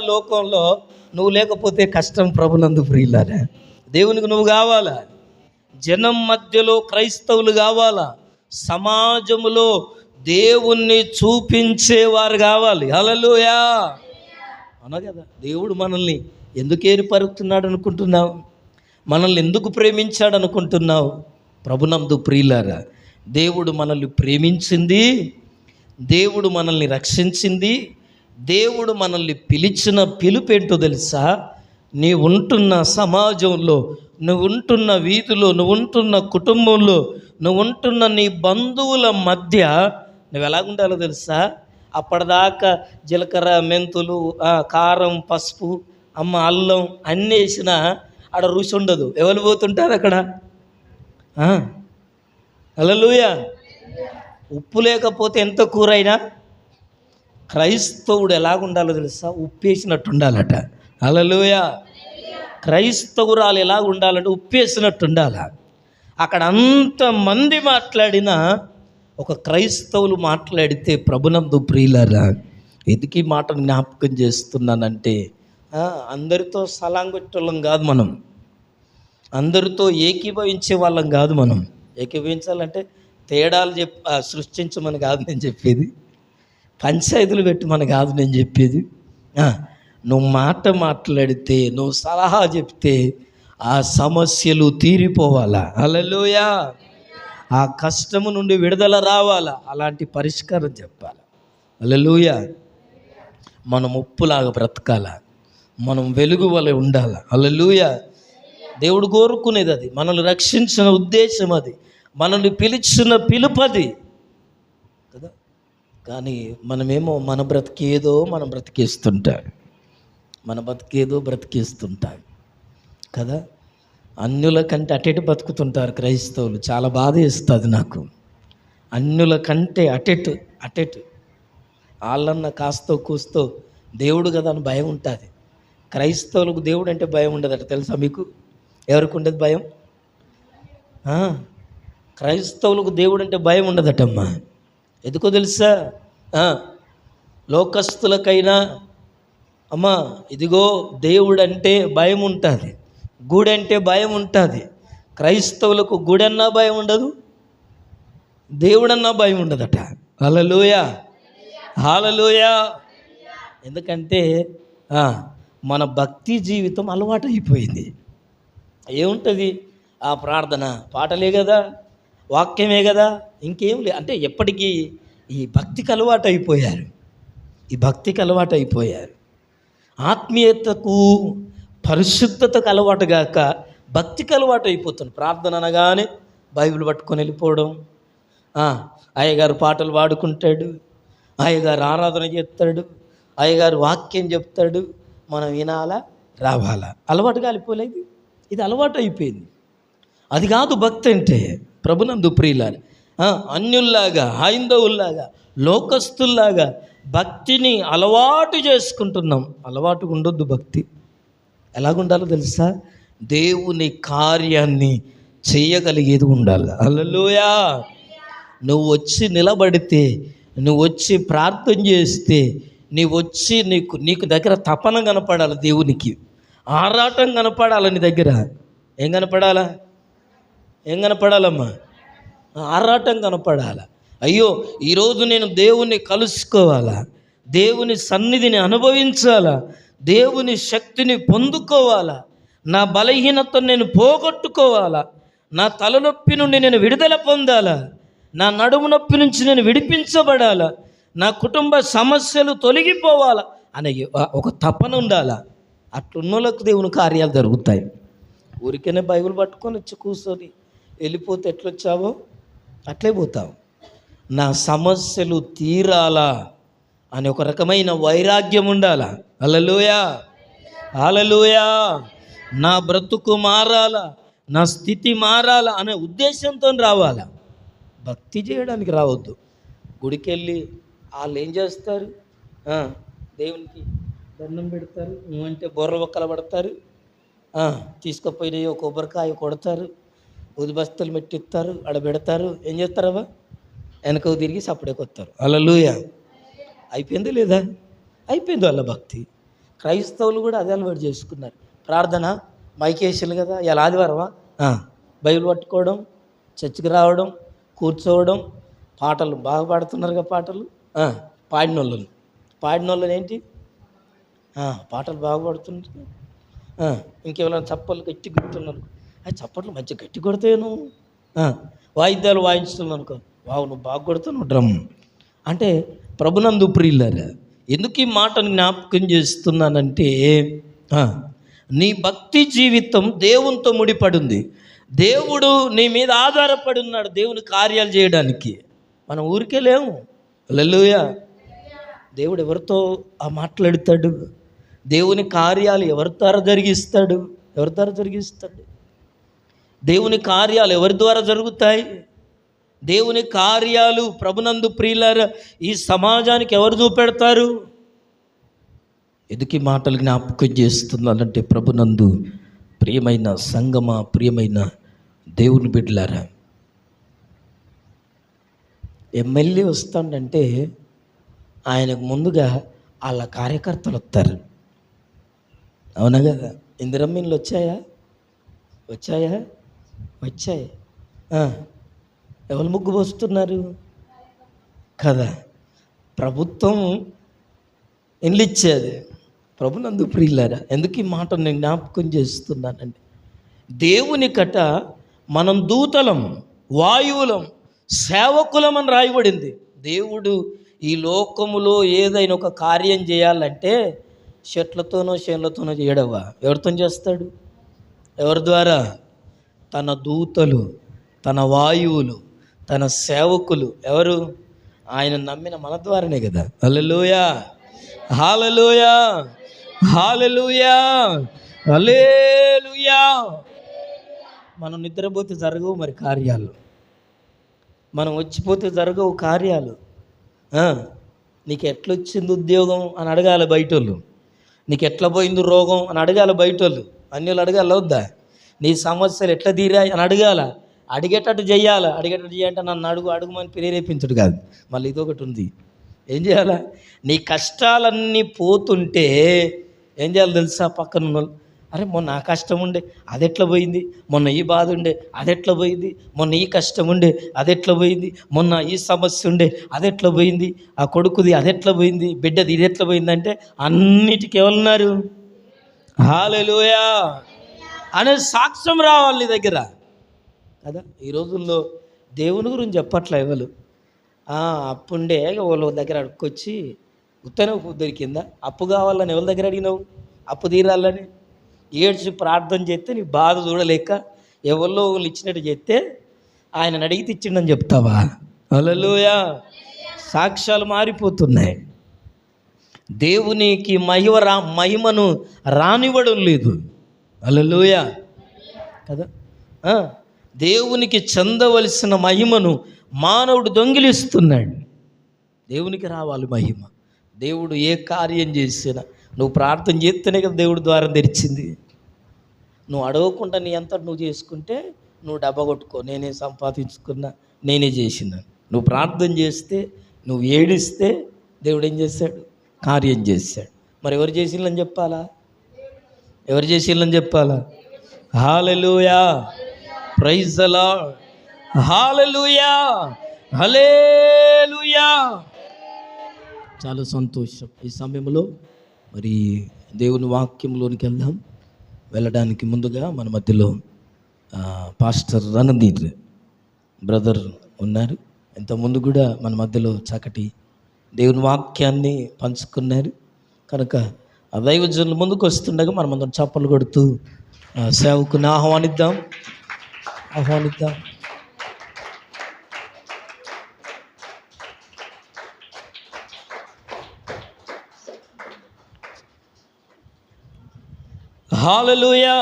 లోకంలో నువ్వు లేకపోతే కష్టం ప్రభునందు ప్రియులారా. దేవునికి నువ్వు కావాలా? జనం మధ్యలో క్రైస్తవులు కావాలా? సమాజములో దేవుణ్ణి చూపించేవారు కావాలి. హల్లెలూయా! అన కదా? దేవుడు మనల్ని ఎందుకు ఏర్పరుతున్నాడు అనుకుంటున్నావు? మనల్ని ఎందుకు ప్రేమించాడు అనుకుంటున్నావు? ప్రభునందు ప్రియులారా దేవుడు మనల్ని ప్రేమించింది దేవుడు మనల్ని రక్షించింది దేవుడు మనల్ని పిలిచిన పిలుపేంటో తెలుసా? నీ ఉంటున్న సమాజంలో నువ్వు ఉంటున్న వీధిలో నువ్వు ఉంటున్న కుటుంబంలో నువ్వు ఉంటున్న నీ బంధువుల మధ్య నువ్వు ఎలా ఉండాలో తెలుసా? అప్పటిదాకా జీలకర్ర మెంతులు కారం పసుపు అమ్మ అల్లం అన్నీ వేసినా ఆడ రుచి ఉండదు. ఎవరు పోతుంటారు అక్కడ? అలలుయ ఉప్పు లేకపోతే ఎంత కూర అయినా క్రైస్తవుడు ఎలాగుండాలో తెలుసా? ఉప్పేసినట్టు ఉండాలట అలలోయ క్రైస్తవురాలు ఎలాగ ఉండాలంటే ఉప్పేసినట్టు ఉండాల అక్కడ అంతమంది మాట్లాడిన ఒక క్రైస్తవులు మాట్లాడితే ప్రభునందు ప్రియులరా ఎందుకు ఈ మాటను జ్ఞాపకం చేస్తున్నానంటే అందరితో సలాం కాదు మనం. అందరితో ఏకీభవించే వాళ్ళం కాదు మనం. ఏకీభవించాలంటే తేడాలు చెప్ సృష్టించమని కాదు నేను చెప్పేది. పంచాయతీలు పెట్టమని కాదు నేను చెప్పేది. నువ్వు మాట మాట్లాడితే నువ్వు సలహా చెప్తే ఆ సమస్యలు తీరిపోవాలా? అలలోయా ఆ కష్టము నుండి విడుదల రావాలా? అలాంటి పరిష్కారం చెప్పాలి? అలలోయ మనం ఉప్పులాగా బ్రతకాల? మనం వెలుగు వలె ఉండాలి? అలలుయ దేవుడు కోరుకునేది అది. మనల్ని రక్షించిన ఉద్దేశం అది. మనల్ని పిలిచిన పిలుపది కానీ మనమేమో మన బ్రతికేదో మనం బ్రతికేస్తుంటాం. మన బ్రతికేదో బ్రతికేస్తుంటాం. కదా? అన్యుల కంటే అటెటు బతుకుతుంటారు క్రైస్తవులు. చాలా బాధ ఇస్తుంది నాకు. అన్యుల కంటే అటెటు అటెటు వాళ్ళన్న కాస్తో కూస్తో దేవుడు కదా అని భయం ఉంటుంది. క్రైస్తవులకు దేవుడు అంటే భయం ఉండదట తెలుసా మీకు? ఎవరికి ఉండదు భయం? క్రైస్తవులకు దేవుడు అంటే భయం ఉండదటమ్మా. ఎందుకో తెలుసా? లోకస్తులకైనా అమ్మా ఇదిగో దేవుడంటే భయం ఉంటుంది గూడంటే భయం ఉంటుంది క్రైస్తవులకు గుడన్నా భయం ఉండదు దేవుడన్నా భయం ఉండదట హలలోయ హాలలోయ ఎందుకంటే మన భక్తి జీవితం అలవాటు అయిపోయింది ఏముంటుంది? ఆ ప్రార్థన పాటలే కదా వాక్యమే కదా ఇంకేం లే అంటే ఎప్పటికీ ఈ భక్తికి అలవాటు అయిపోయారు ఈ భక్తికి అలవాటు అయిపోయారు ఆత్మీయతకు పరిశుద్ధతకు అలవాటు గాక భక్తికి అలవాటు అయిపోతుంది ప్రార్థన అనగానే బైబిల్ పట్టుకొని వెళ్ళిపోవడం. అయ్యగారు పాటలు పాడుకుంటాడు. అయ్యగారు ఆరాధన చేస్తాడు. అయ్యగారు వాక్యం చెప్తాడు. మనం వినాలా? రావాలా? అలవాటు కాలిపోలేదు ఇది అలవాటు అయిపోయింది అది కాదు భక్తి అంటే. ప్రభునందు ప్రియులాలి అన్యుల్లాగా హైందవుల్లాగా లోకస్తుల్లాగా భక్తిని అలవాటు చేసుకుంటున్నాం. అలవాటు ఉండొద్దు భక్తి. ఎలాగుండాలో తెలుసా? దేవుని కార్యాన్ని చేయగలిగేది ఉండాలి. అల్లలోయా నువ్వు వచ్చి నిలబడితే నువ్వు వచ్చి ప్రార్థన చేస్తే నీవు వచ్చి నీకు నీకు దగ్గర తపన కనపడాలి దేవునికి. ఆరాటం కనపడాలి నీ దగ్గర. ఏం కనపడాలా? ఏం కనపడాలమ్మా? ఆరాటం కనపడాలా. అయ్యో ఈరోజు నేను దేవుణ్ణి కలుసుకోవాలా? దేవుని సన్నిధిని అనుభవించాలా? దేవుని శక్తిని పొందుకోవాలా? నా బలహీనతను నేను పోగొట్టుకోవాలా? నా తలనొప్పి నుండి నేను విడుదల పొందాలా? నా నడుము నొప్పి నుంచి నేను విడిపించబడాలా? నా కుటుంబ సమస్యలు తొలగిపోవాలా? అనే ఒక తపన ఉండాలా? అట్లున్నోళ్ళకు దేవుని కార్యాలు జరుగుతాయి. ఊరికైనా బైబిల్ పట్టుకొని వచ్చి కూర్చొని వెళ్ళిపోతే ఎట్లొచ్చావో? అట్లే పోతావు నా సమస్యలు తీరాలా అని ఒక రకమైన వైరాగ్యం ఉండాలా? అలలోయా అలలోయా నా బ్రతుకు మారాలా? నా స్థితి మారాలా? అనే ఉద్దేశంతో రావాలా? భక్తి చేయడానికి రావద్దు. గుడికి వెళ్ళి వాళ్ళు ఏం చేస్తారు? దేవునికి దండం పెడతారు. నువ్వంటే బొర్ర ఒక్కల పడతారు. తీసుకుపోయిన కొబ్బరికాయ కొడతారు. ఉదిబస్తలు మెట్టిస్తారు ఆడ పెడతారు ఏం చేస్తారవ్వా వెనక తిరిగి సప్పుడే అలా లూయ అయిపోయిందా లేదా? అయిపోయింది వాళ్ళ భక్తి. క్రైస్తవులు కూడా అదే అలవాటు చేసుకున్నారు. ప్రార్థన మైకేసులు కదా ఇలా ఆదివారమా బైబిల్ పట్టుకోవడం చర్చికి రావడం కూర్చోవడం పాటలు బాగా పాడుతున్నారుగా పాటలు? పాడిన వాళ్ళని పాడిన వాళ్ళని ఏంటి పాటలు బాగా పాడుతున్నారు. ఇంకెవరైనా చప్పలు గట్టి గుర్తున్నారు. అది చప్పట్లు మంచి గట్టి కొడతాను వాయిద్యాలు వాయించుతున్నాను అనుకో వావు నువ్వు బాగా కొడుతున్నావు డ్రమ్. అంటే ప్రభునందు ప్రియులారా ఎందుకు ఈ మాటను జ్ఞాపకం చేస్తున్నానంటే నీ భక్తి జీవితం దేవునితో ముడిపడింది. దేవుడు నీ మీద ఆధారపడి ఉన్నాడు దేవుని కార్యాలు చేయడానికి. మనం ఊరికే లేము. లెల్లుయా దేవుడు ఎవరితో ఆ మాట్లాడతాడు? దేవుని కార్యాలు ఎవరి ద్వారా జరిగిస్తాడు? ఎవరి ద్వారా జరిగిస్తాడు? దేవుని కార్యాలు ఎవరి ద్వారా జరుగుతాయి? దేవుని కార్యాలు ప్రభునందు ప్రియులార ఈ సమాజానికి ఎవరు చూపెడతారు? ఎదుకి మాటలు జ్ఞాపకం చేస్తున్నానంటే ప్రభునందు ప్రియమైన సంగమ ప్రియమైన దేవుని బిడ్డలారా. ఎమ్మెల్యే వస్తాడంటే ఆయనకు ముందుగా వాళ్ళ కార్యకర్తలు వస్తారు. అవునా కదా? ఇందిరమ్మీన్లు వచ్చాయా? వచ్చాయా? వచ్చాయి. ఎవరు ముగ్గు పోస్తున్నారు? కదా. ప్రభుత్వం ఇల్లు ఇచ్చేది ప్రభునందు ప్రియులారా ఎందుకు ఈ మాట నేను జ్ఞాపకం చేస్తున్నానండి? దేవుని కట మనం దూతలం వాయువులం సేవకులం అని రాయబడింది. దేవుడు ఈ లోకములో ఏదైనా ఒక కార్యం చేయాలంటే చెట్లతోనో చేనులతోనో చేయడవా? ఎవరితో చేస్తాడు? ఎవరి ద్వారా? తన దూతలు తన వాయువులు తన సేవకులు ఎవరు? ఆయన నమ్మిన మన ద్వారానే కదా. హల్లెలూయా. Hallelujah hallelujah hallelujah. మనం నిద్రపోతే జరగవు మరి కార్యాలు. మనం వచ్చిపోతే జరగవు కార్యాలు. నీకు ఎట్లొచ్చింది ఉద్యోగం అని అడగాలి బయటోళ్ళు. నీకు ఎట్లా పోయింది రోగం అని అడగాలి బయటోళ్ళు. అన్యులు అడగాలి వద్దా? నీ సమస్యలు ఎట్లా తీరాయి అని అడగాల. అడిగేటట్టు చేయాలి అడిగేటట్టు చేయాలంటే నన్ను అడుగు అడుగుమని ప్రేరేపించడు కాదు. మళ్ళీ ఇదొకటి ఉంది. ఏం చేయాలా? నీ కష్టాలన్నీ పోతుంటే ఏం చేయాలి తెలుసా పక్కన ఉన్న అరే మొన్న ఆ కష్టం ఉండే అది ఎట్లా పోయింది? మొన్న ఈ బాధ ఉండే అదెట్లా పోయింది? మొన్న ఈ కష్టం ఉండే అదెట్లా పోయింది? మొన్న ఈ సమస్య ఉండే అది ఎట్లా పోయింది? ఆ కొడుకుది అదెట్లా పోయింది? బిడ్డది ఇది ఎట్లా పోయిందంటే అన్నిటికీ ఎవరున్నారు? హాలెలుయా! అనే సాక్ష్యం రావాలి నీ దగ్గర. కదా? ఈ రోజుల్లో దేవుని గురించి చెప్పట్లే ఎవరు? అప్పుండే వాళ్ళ దగ్గర అడుక్కొచ్చి ఉత్తనే దొరికిందా? అప్పు కావాలని ఎవరి దగ్గర అడిగినావు? అప్పు తీరాలని? ఏడ్చి ప్రార్థన చేస్తే నీ బాధ చూడలేక ఎవరిలో వాళ్ళు ఇచ్చినట్టు చెప్తే ఆయన అడిగితే ఇచ్చిండని చెప్తావా? అలలుయా సాక్ష్యాలు మారిపోతున్నాయి. దేవునికి మహిమ రా మహిమను రానివ్వడం లేదు. అలలోయ కదా? దేవునికి చెందవలసిన మహిమను మానవుడు దొంగిలిస్తున్నాడు. దేవునికి రావాలి మహిమ. దేవుడు ఏ కార్యం చేసినా నువ్వు ప్రార్థన చేస్తేనే కదా దేవుడు ద్వారం తెరిచింది. నువ్వు అడగకుండా నీ అంతా నువ్వు చేసుకుంటే నువ్వు డబ్బా కొట్టుకో నేనే సంపాదించుకున్నా నేనే చేసిన. నువ్వు ప్రార్థన చేస్తే నువ్వు ఏడిస్తే దేవుడు ఏం చేశాడు కార్యం చేశాడు మరి ఎవరు చేసిందని చెప్పాలా? ఎవరు చేసిందని చెప్పాలా? హాలెలూయా. ప్రైజ్ అలా హాలెలూయా. హలేలుయా చాలా సంతోషం ఈ సమయంలో మరి దేవుని వాక్యంలోనికి వెళ్దాం. వెళ్ళడానికి ముందుగా మన మధ్యలో పాస్టర్ రణధీర్ బ్రదర్ ఉన్నారు. ఇంతకుముందు కూడా మన మధ్యలో చక్కటి దేవుని వాక్యాన్ని పంచుకున్నారు. కనుక ఆ దైవజనులు ముందుకు వస్తుండగా మనం అందరం చప్పలు కొడుతూ సేవకుని ఆహ్వానిద్దాం. ఆహ్వానిద్దాం. హాలలుయా.